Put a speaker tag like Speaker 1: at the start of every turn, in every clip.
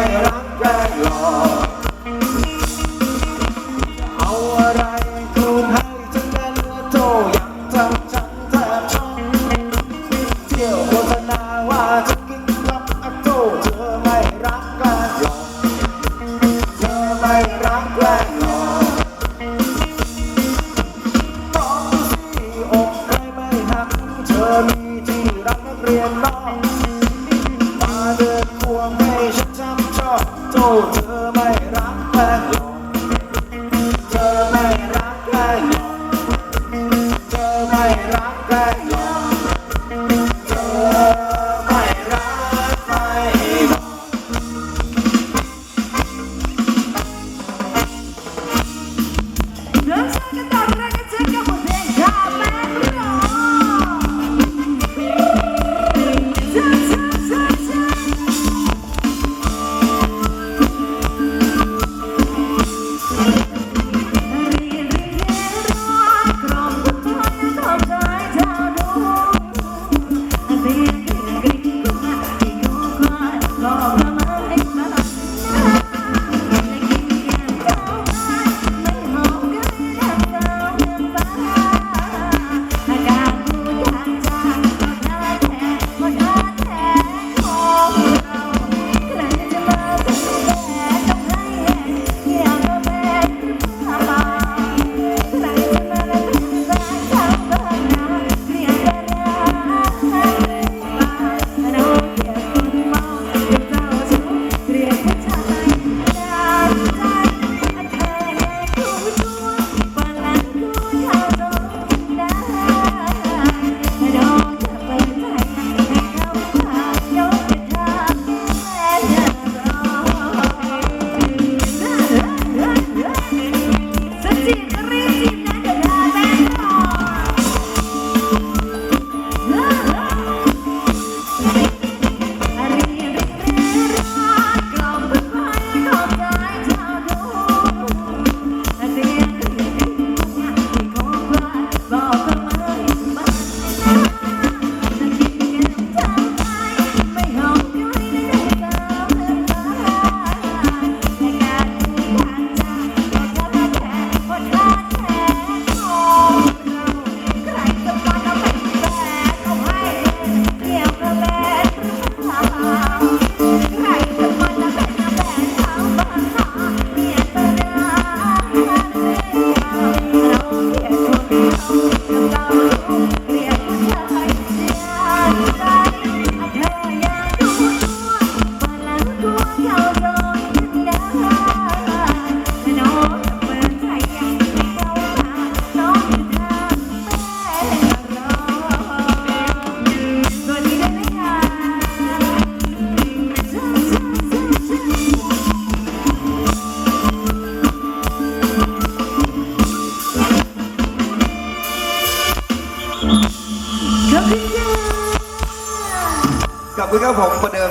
Speaker 1: Yeah. เธ
Speaker 2: อ
Speaker 1: ไม่รัก
Speaker 3: แฟ
Speaker 1: น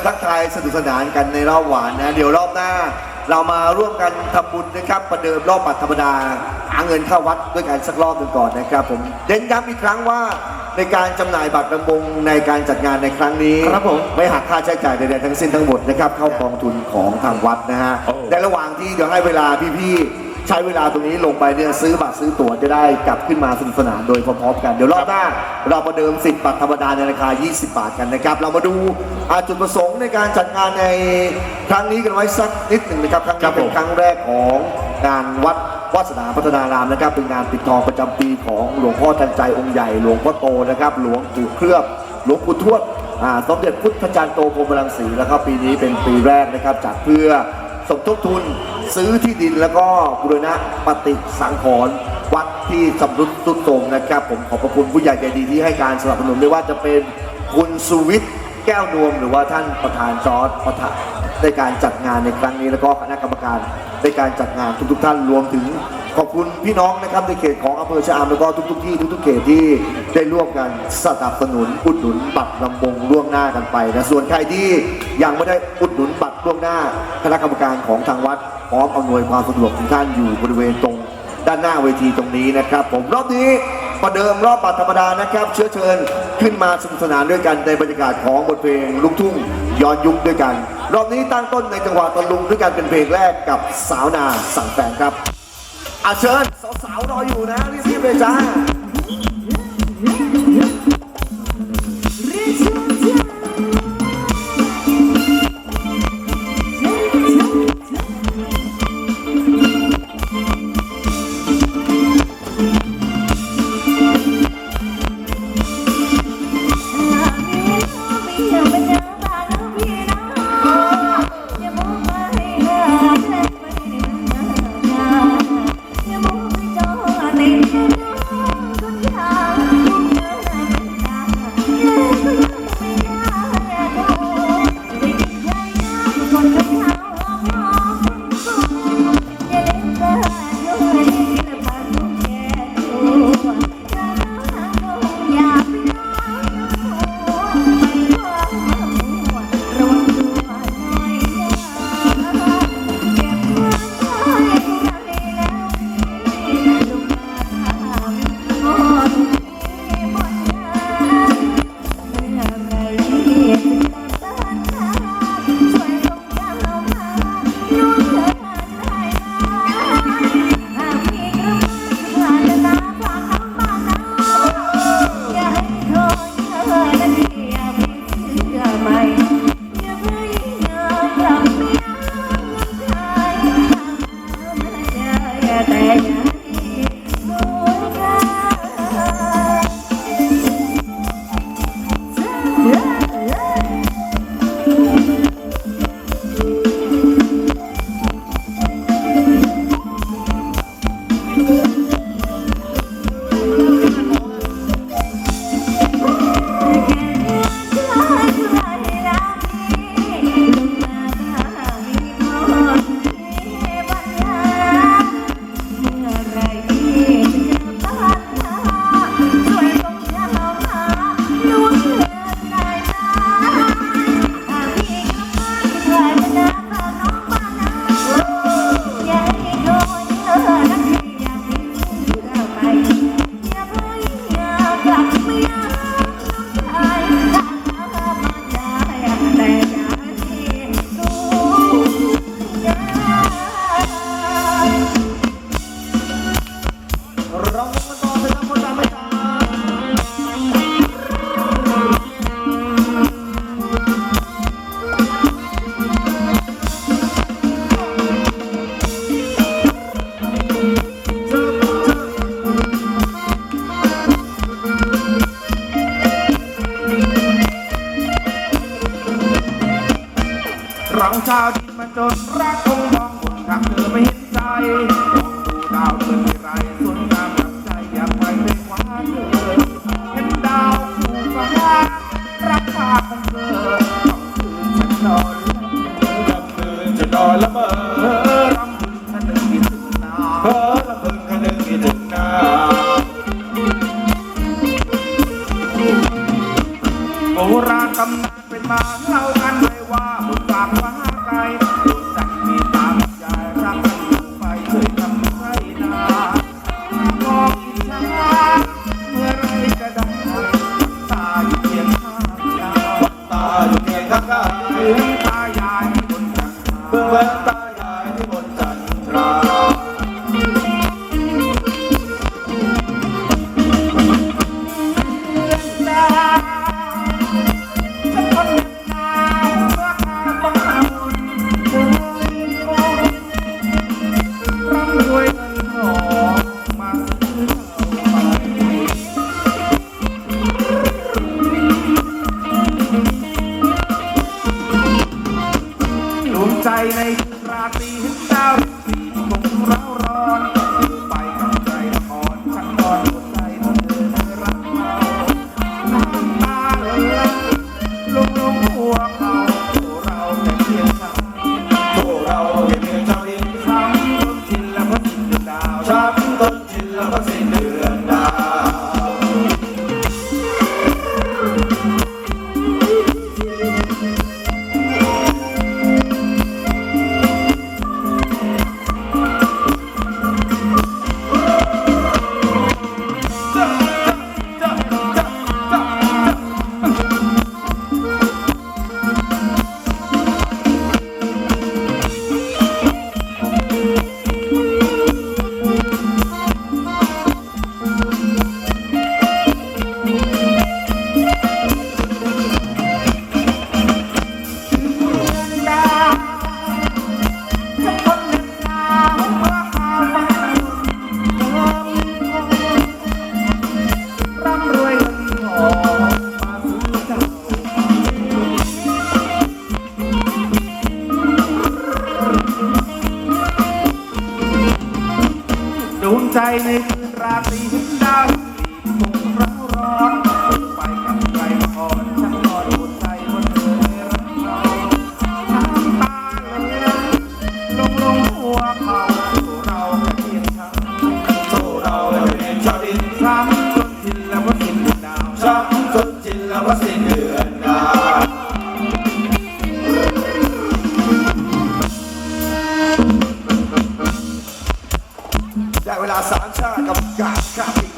Speaker 1: ทักทายสนุก
Speaker 3: สนานกันในรอบหวานนะ เดี๋ยวรอบหน้า เรามาร่วมกันทำบุญนะครับประเดิมรอบบัตรธรรมดาหาเงินเข้าวัดด้วยกันสักรอบหนึ่งก่อนนะครับผมเน้นย้ำอีกครั้งว่าในการจำหน่ายบัตรประมงในการจัดงานในครั้งนี้
Speaker 1: ครับผม
Speaker 3: ไม่หักค่าใช้จ่ายใดๆทั้งสิ้นทั้งหมดนะครับเข้ากองทุนของทางวัดนะฮะ
Speaker 1: โอ้
Speaker 3: ในระหว่างที่เดี๋ยวให้เวลาพี่ๆ ใช้เวลาตรงนี้ลงไปเนี่ยซื้อบัตรซื้อตั๋วจะได้กลับขึ้นมาสนุกสนานโดยพร้อมๆกัน เดี๋ยวรอบหน้า เราประเดิมสิบบัตรธรรมดาในราคา 20 บาทกันนะครับ เรามาดูอ่าจุดประสงค์ในการจัดงานในครั้งนี้กันไว้สักนิดหนึ่งนะครับ ครั้ง
Speaker 1: ครั
Speaker 3: นี้
Speaker 1: บ
Speaker 3: เป็น
Speaker 1: ผม
Speaker 3: ครั้งแรกของงานวัดวาสนาพัฒนารามนะครับ เป็นงานปิดทองประจำปีของหลวงพ่อทันใจองค์ใหญ่ หลวงพ่อโตนะครับ หลวงปู่เคลือบหลวงปู่ทวดอ่าสมเด็จพุทธจารย์โตพรหมรังสีแล้วก็ปีนี้เป็นปีแรกนะครับจัดเพื่อสมทบทุน ซื้อที่ดินแล้วก็บูรณะปฏิสังขรณ์วัดที่สำรุดสุดโทรมนะครับผมขอบพระคุณผู้ใหญ่ใจดีที่ให้การสนับสนุนไม่ว่าจะเป็นคุณสุวิทย์แก้วนวมหรือว่าท่านประธานจอร์ดประธาน ในการจัดงานในครั้งนี้แล้วก็คณะกรรมการในการจัดงานทุกๆท่านรวมถึงขอบคุณพี่น้องนะครับในเขตของอำเภอชะอำแล้วก็ทุกๆที่ทุกๆเขตที่ได้ร่วมกันสนับสนุนอุดหนุนบัตรลำบงล่วงหน้ากันไปนะส่วนใครที่ยังไม่ได้อุดหนุนบัตรล่วงหน้าคณะกรรมการของทางวัดพร้อมอำนวยความสะดวกทุกท่านอยู่บริเวณตรงด้านหน้าเวทีตรงนี้นะครับ ผมรอบนี้ประเดิมรอบบัตรธรรมดานะครับ เชื้อเชิญขึ้นมาสนุกสนานด้วยกันในบรรยากาศของบทเพลงลูกทุ่งย้อนยุคด้วยกัน รอบนี้ตั้งต้นในจังหวะตะลุงด้วยการเป็นเพลงแรกกับสาวนาสั่งแฟนครับอาเชิญสาวๆรออยู่นะรีบๆเลยจ้า
Speaker 2: แต่ ใจ
Speaker 3: ในคืนราตรีดา
Speaker 4: วสีผมร
Speaker 1: I'm Sansa, come, come, come.